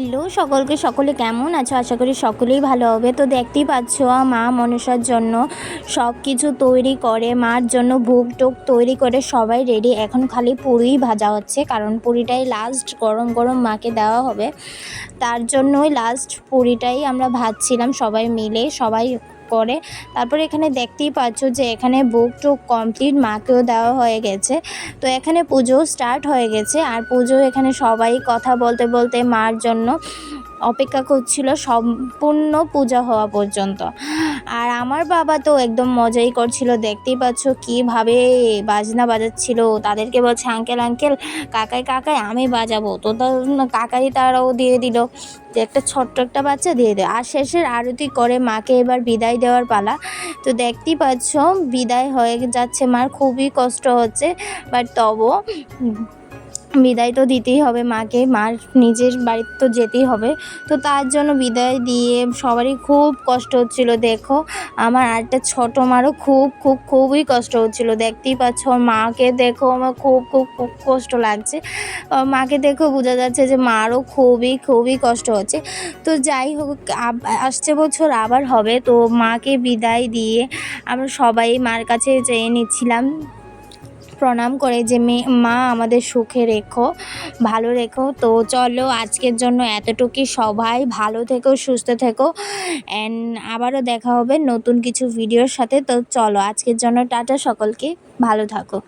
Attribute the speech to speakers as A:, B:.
A: Hello সকলকে, সকলে কেমন আছো? আশা করি সকলেই ভালো হবে। তো দেখতেই পাচ্ছ, মা মনসার জন্য সব কিছু তৈরি করে, মার জন্য ভোগ টোক তৈরি করে, সবাই রেডি এখন খালি পুরিই ভাজা হচ্ছে, কারণ পুরিটাই লাস্ট গরম গরম মাকে দেওয়া হবে। তার জন্যই লাস্ট পুরিটাই আমরা ভাজছিলাম সবাই মিলে, সবাই করে। তারপরে এখানে দেখতেই পাচ্ছ যে এখানে বুক টুক কমপ্লিট মাকেও দেওয়া হয়ে গেছে। তো এখানে পুজো স্টার্ট হয়ে গেছে। আর পুজো এখানে সবাই কথা বলতে বলতে মার জন্য অপেক্ষা করছিল সম্পূর্ণ পূজা হওয়া পর্যন্ত। আর আমার বাবা তো একদম মজাই করছিল। দেখতেই পাচ্ছ কীভাবে বাজনা বাজাচ্ছিল। তাদেরকে বলছে আঙ্কেল আঙ্কেল কাকাই কাকাই আমি বাজাবো। তো কাকাই তারাও দিয়ে দিল যে একটা ছোট্ট একটা বাচ্চা দিয়ে দেয় আর শেষের আরতি করে মাকে এবার বিদায় দেওয়ার পালা। তো দেখতেই পাচ্ছ বিদায় হয়ে যাচ্ছে মার খুবই কষ্ট হচ্ছে। বাট উম, বিদায় তো দিতেই হবে মাকে, মার নিজের বাড়িতে তো যেতেই হবে। তো তার জন্য বিদায় দিয়ে সবারই খুব কষ্ট হচ্ছিল, দেখো। আমার আরেকটা ছোট মারও খুব খুব, খুবই কষ্ট হচ্ছিল। দেখতেই পাচ্ছ, মাকে দেখো আমার খুব খুব খুব কষ্ট লাগছে। মাকে দেখো বোঝা যাচ্ছে যে মারও খুবই খুবই কষ্ট হচ্ছে। তো যাই হোক আসছে বছর, আবার হবে। তো মাকে বিদায় দিয়ে আমরা সবাই মার কাছে চেয়ে নিচ্ছিলাম। প্রণাম করে যে মে- মা আমাদের সুখে রেখো, ভালো রেখো। তো চলো আজকের জন্য এতটুকুই। সবাই ভালো থেকো, সুস্থ থেকো। অ্যান্ড আবারও দেখা হবে নতুন কিছু ভিডিওর সাথে। তো চলো আজকের জন্য টাটা সকলকে। ভালো থাকো।